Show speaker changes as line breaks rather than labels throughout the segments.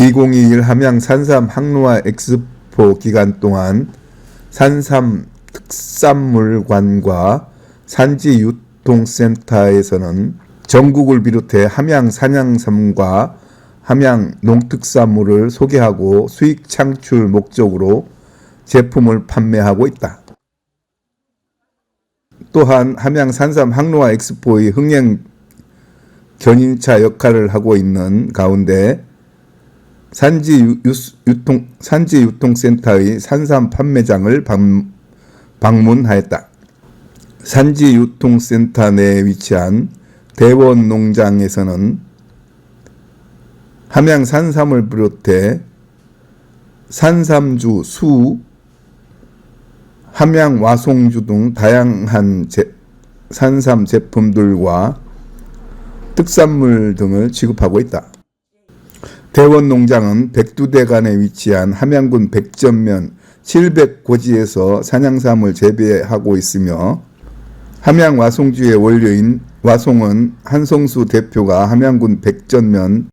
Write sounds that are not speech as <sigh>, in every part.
2021 함양 산삼 항로화 엑스포 기간 동안 산삼 특산물관과 산지 유통센터에서는 전국을 비롯해 함양 산양삼과 함양 농특산물을 소개하고 수익 창출 목적으로 제품을 판매하고 있다. 또한 함양 산삼 항로화 엑스포의 흥행 견인차 역할을 하고 있는 가운데 산지 유, 통 산지 유통센터의 산삼 판매장을 방, 방문하였다. 산지 유통센터 내에 위치한 대원 농장에서는 함양 산삼을 비롯해 산삼주, 수, 함양 와송주 등 다양한 제, 산삼 제품들과 특산물 등을 취급하고 있다. 대원 농장은 백두대간에 위치한 함양군 백전면 700고지에서 산양삼을 재배하고 있으며 함양 와송주의 원료인 와송은 한성수 대표가 함양군 백전면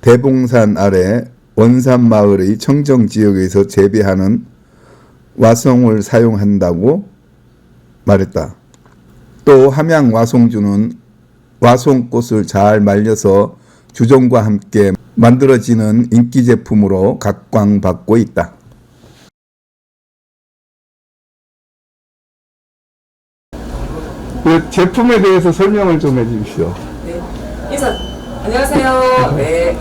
대봉산 아래 원산 마을의 청정 지역에서 재배하는 와송을 사용한다고 말했다. 또 함양 와송주는 와송꽃을 잘 말려서 주종과 함께 만들어지는 인기 제품으로 각광받고 있다. 그 제품에 대해서 설명을 좀 해주십시오.
네. 안녕하세요. 네.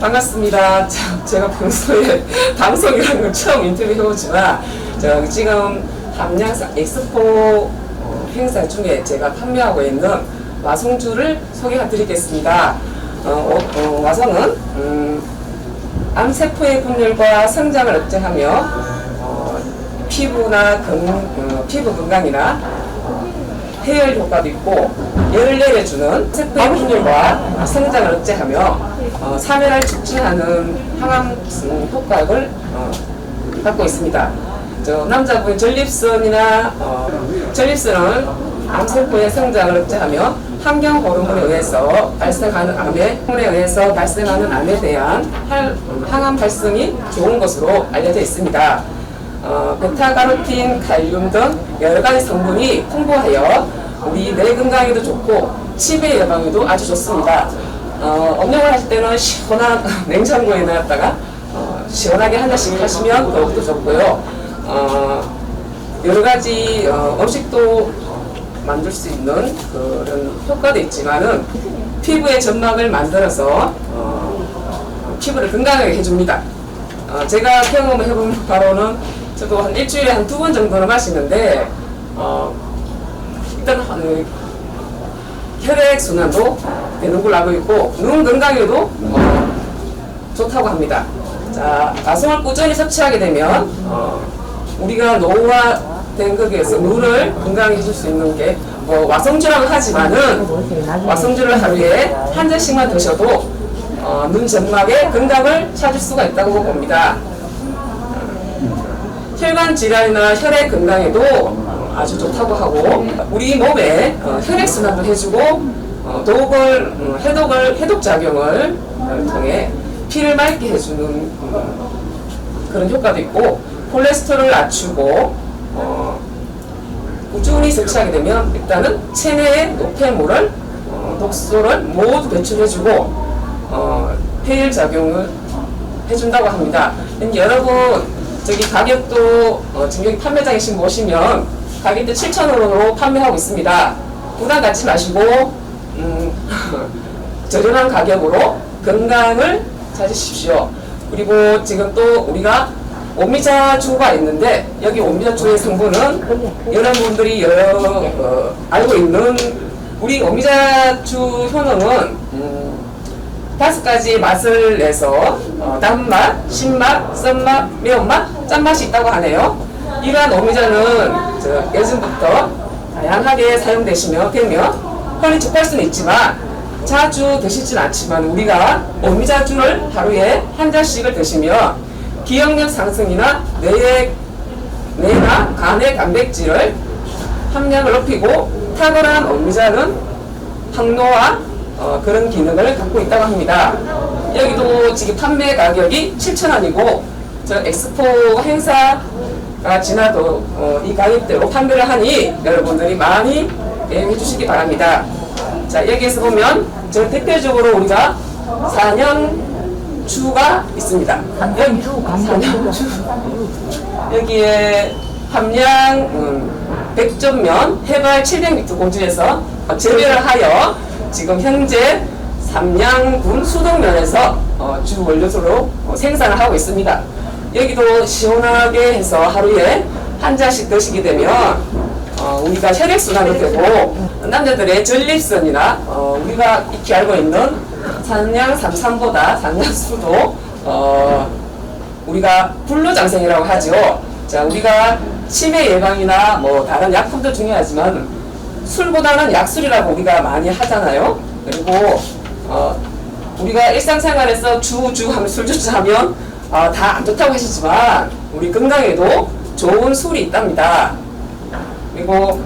반갑습니다. 참, 제가 평소에 <laughs> 방송이라는 걸 처음 인터뷰 해보지만, 저 지금 함양사 엑스포 어, 행사 중에 제가 판매하고 있는 와송주를 소개해 드리겠습니다. 어, 어, 어, 와송은, 음, 암세포의 분열과 성장을 억제하며, 어, 피부나 건, 어, 피부 건강이나 해열 효과도 있고 열을 내려주는 세포의 분열과 성장을 억제하며 어, 사멸을 촉진하는 항암 음, 효과를 어, 갖고 있습니다. 저 남자분 전립선이나 어, 전립선은 암세포의 성장을 억제하며 환경 호르몬에 의해서 발생하는 암에 호르몬에 의해서 발생하는 암에 대한 할- 항암 발생이 좋은 것으로 알려져 있습니다. 어, 베타카로틴, 칼륨 등 여러 가지 성분이 풍부하여 우리 뇌 건강에도 좋고 치매 예방에도 아주 좋습니다. 어, 업력을 하실 때는 시원한 <laughs> 냉장고에 넣었다가 어, 시원하게 한 잔씩 하시면 더욱더 좋고요. 어, 여러 가지 어, 음식도 만들 수 있는 그런 효과도 있지만은 피부의 점막을 만들어서 어, 피부를 건강하게 해줍니다. 어, 제가 경험을 해본 바로는 저도 한 일주일에 한 두 번 정도는 마시는데 어, 일단 어, 혈액 순환도 되는 걸로 알고 있고 눈 건강에도 어, 좋다고 합니다. 자, 아성을 꾸준히 섭취하게 되면 어, 우리가 노화된 거기에서 눈을 건강히 해줄 수 있는 게 뭐 와성주라고 하지만은 와성주를 하루에 한 잔씩만 드셔도 어, 눈 점막의 건강을 찾을 수가 있다고 봅니다. 혈관 질환이나 혈액 건강에도 어, 아주 좋다고 하고 우리 몸에 어, 혈액 순환도 해주고 어, 독을 음, 해독을 해독 작용을 어, 통해 피를 맑게 해주는 음, 그런 효과도 있고 콜레스테롤을 낮추고 어, 꾸준히 섭취하게 되면 일단은 체내의 노폐물을 어, 독소를 모두 배출해주고 어, 폐일 작용을 해준다고 합니다. 여러분 저기 가격도 어, 여기 판매장에 지금 보시면 가격대 7,000원으로 판매하고 있습니다. 부담 갖지 마시고 음, <laughs> 저렴한 가격으로 건강을 찾으십시오. 그리고 지금 또 우리가 오미자 주가 있는데 여기 오미자 주의 성분은 여러분들이 여러 어, 알고 있는 우리 오미자 주 효능은 음, 다섯 가지 맛을 내서 어, 단맛, 신맛, 쓴맛, 매운맛, 짠맛이 있다고 하네요. 이러한 오미자는 저 예전부터 다양하게 사용되시며 되면 흔히 접할 수는 있지만 자주 드시진 않지만 우리가 오미자주를 하루에 한 잔씩을 드시면 기억력 상승이나 뇌의 뇌나 간의 단백질을 함량을 높이고 탁월한 오미자는 항노화 어, 그런 기능을 갖고 있다고 합니다. 여기도 지금 판매 가격이 7,000원이고 저 엑스포 행사가 지나도 어, 이 가격대로 판매를 하니 여러분들이 많이 애용해 주시기 바랍니다. 자 여기에서 보면 저 대표적으로 우리가 산양주가 있습니다. 여기 산양주 여기에 함량 음, 100점면 해발 700m 공주에서 어, 재배를 하여 지금 현재 삼양군 수동면에서 어, 주 원료소로 어, 생산을 하고 있습니다. 여기도 시원하게 해서 하루에 한 잔씩 드시게 되면 어, 우리가 혈액순환도 되고 남자들의 전립선이나 어, 우리가 익히 알고 있는 산양 삼삼보다 산양수도 어, 우리가 불로장생이라고 하죠. 자, 우리가 치매 예방이나 뭐 다른 약품도 중요하지만 술보다는 약술이라고 우리가 많이 하잖아요. 그리고 어, 우리가 일상생활에서 주주 하면 술주주 하면 어, 다안 좋다고 하시지만 우리 건강에도 좋은 술이 있답니다. 그리고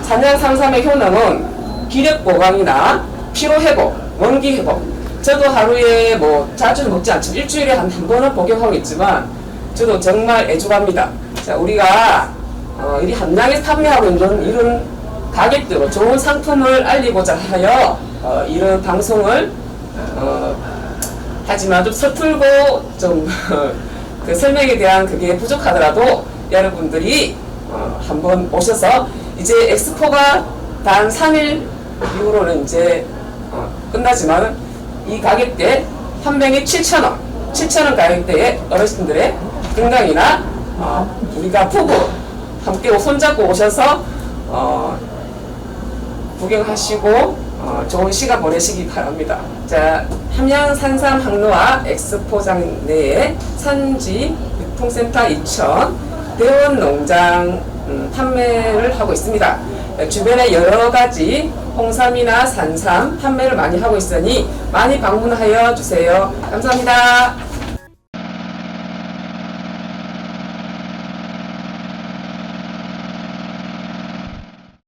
산양 삼삼의 효능은 기력 보강이나 피로 회복, 원기 회복. 저도 하루에 뭐 자주는 먹지 않지만 일주일에 한 한 번은 복용하고 있지만 저도 정말 애주갑니다. 자, 우리가 어, 이 함량에서 판매하고 있는 이런 가격대로 좋은 상품을 알리고자 하여 어, 이런 방송을 어, 하지만 좀 서툴고 좀 <laughs> 그 설명에 대한 그게 부족하더라도 여러분들이 어, 한번 오셔서 이제 엑스포가 단 3일 이후로는 이제 어, 끝나지만 이 가격대 한 병에 7,000원 7,000원 가격대에 어르신들의 건강이나 어, 우리가 부부 함께 손잡고 오셔서 어, 구경하시고 어, 좋은 시간 보내시기 바랍니다. 자, 함양 산삼 항로와 엑스포장 내에 산지 유통센터 2천 대원 농장 음, 판매를 하고 있습니다. 주변에 여러 가지 홍삼이나 산삼 판매를 많이 하고 있으니 많이 방문하여 주세요. 감사합니다.